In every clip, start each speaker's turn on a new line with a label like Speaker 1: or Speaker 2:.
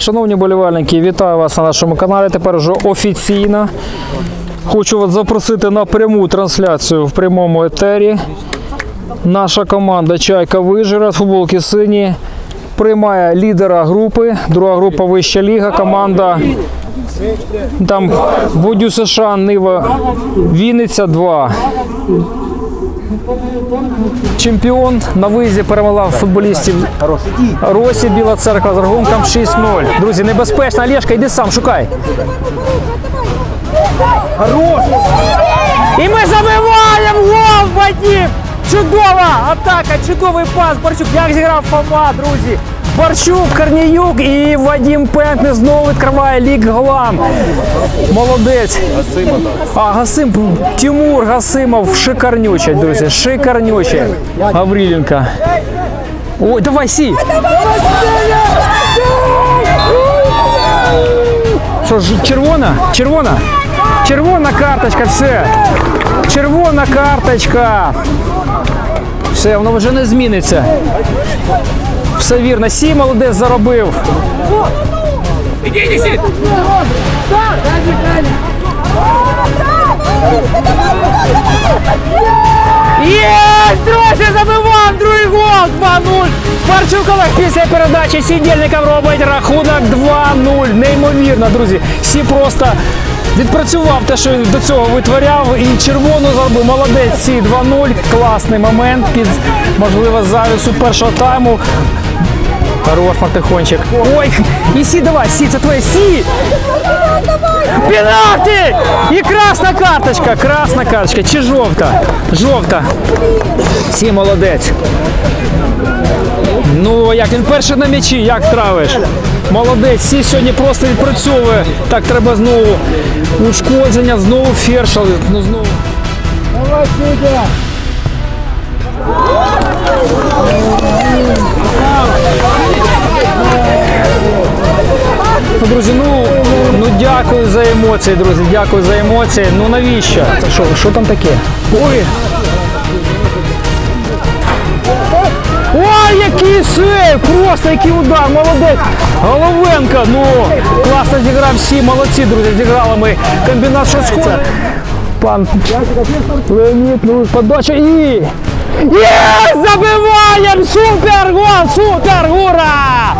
Speaker 1: Шановні болівальники, вітаю вас на нашому каналі. Тепер вже офіційно. Хочу вас запросити на пряму трансляцію в прямому етері. Наша команда Чайка Вижера, футболки сині, приймає лідера групи. Друга група вища ліга. Команда там Водю США, Нива, Вінниця 2. Чемпіон на виїзді перемагав футболістів Росі Біла Церква з рахунком 6-0. Друзі, небезпечна Олешка, йди сам, шукай. І ми забиваємо гол, Вадим! Чудова атака, чудовий пас. Борчук як зіграв Фома, друзі. Барчук, Корніюк і Вадим Пентне знову відкриває лік голам. Молодець. А, Гасим, Тимур Гасимов, шикарнючий, друзі, шикарнючий. Гавріленко. Ой, давай, сі. Що ж, червона? Червона? Червона карточка, все. Червона карточка. Все, воно вже не зміниться. Все вірно. Сі молодець заробив. Є! Друзі, забивав другий гол! 2-0. Марчукова після передачі сідільникам робить рахунок 2-0. Неймовірно, друзі. Всі просто відпрацював те, що він до цього витворяв. І червону зробив. Молодець. Сі 2-0. Класний момент під можливо завісу першого тайму. Хорош, Мартихончик. Ой, сі давай, сі, це твоє сі. Пенальти! І красна карточка, красна карточка, чи жовта? Жовта. Сі молодець. Ну, як він перший на м'ячі, як травиш? Молодець, Сі сьогодні просто відпрацьовує. Так треба знову ушкодження, знову фершал. Ну знову. Ну, друзі, ну, ну дякую за емоції, друзі. Дякую за емоції. Ну навіщо? Це що, що там таке? Ой! Ой, який сейв! Просто який удар! Молодець! Головенко! Ну, класно зіграв всі, молодці, друзі, зіграли ми комбінат шоцько. Пан Леонід, ну, подача і... Є! Забиваємо! Супер гол! Супер! Ура!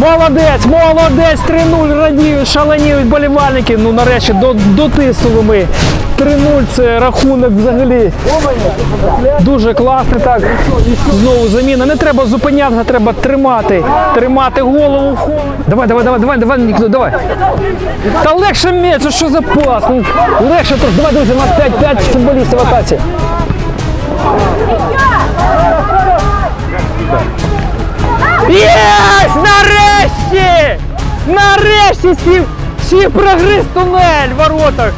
Speaker 1: Молодець, молодець! 3-0 радіють, шаленіють болівальники. Ну нарешті до- дотиснули ми. 3-0 це рахунок взагалі. Дуже класний так. Знову заміна. Не треба зупинятися, треба тримати. Тримати голову. Давай, давай, давай, давай, давай, Нікіто, давай. Та легше м'яч, що за пас? Ну, легше тут. Давай, друзі, у нас 5-5 футболістів атаці. Єс! Нарешті! Нарешті сів, Ще прогриз тунель в воротах.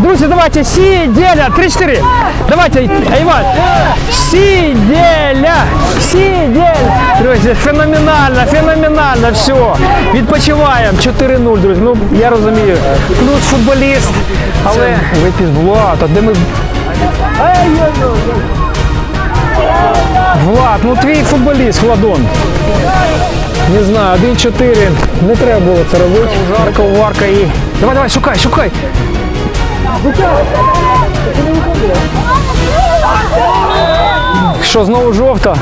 Speaker 1: Друзі, давайте сиделя. 3-4. Давайте, Іван. Сиделя. Сидель. Друзі, феноменально, феноменально. Все. Відпочиваємо. 4-0, друзі. Ну, я розумію. Плюс футболіст. Але випіс Влад, а де ми. Влад, ну твій футболіст, Владон. Не знаю, 1-4. Не треба було це робити. Жарка, варка і. Давай, давай, шукай, шукай. Що, знову жовта?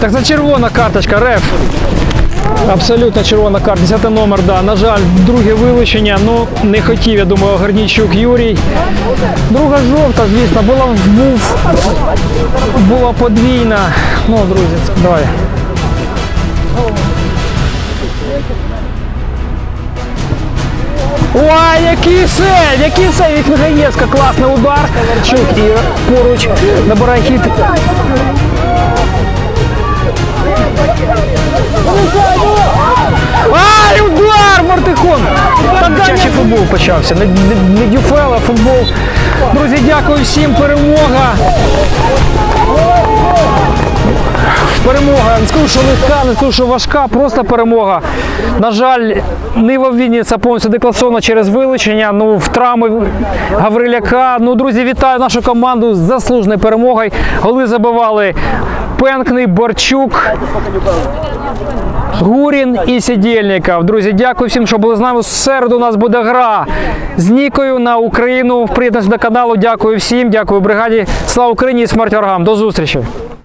Speaker 1: Так це червона карточка, реф. Абсолютно червона карта, 10 номер, да. На жаль, друге вилучення. Ну, не хотів, я думаю, Горнійчук Юрій. Друга жовта, звісно, була був, була подвійна. Ну, друзі, давай. Ой, який сейв, який сейв від Михаєвська, класний удар. Чук і поруч набирає хід. Ай, удар, Мартихон! Дитячий футбол почався. Не, не, не дюфел, а футбол. Друзі, дякую всім. Перемога. Перемога. Не скажу, що легка, не скажу, що важка, просто перемога. На жаль, Нива Вінниця повністю декласована через вилучення. Ну, в травми Гавриляка. Ну, друзі, вітаю нашу команду з заслуженою перемогою. Голи забивали Пенкний, Борчук. Гурін і Сідєльников. Друзі, дякую всім, що були з нами. В середу у нас буде гра з Нікою на Україну. Приєднуйтесь до каналу. Дякую всім, дякую бригаді. Слава Україні і смерть ворогам. До зустрічі.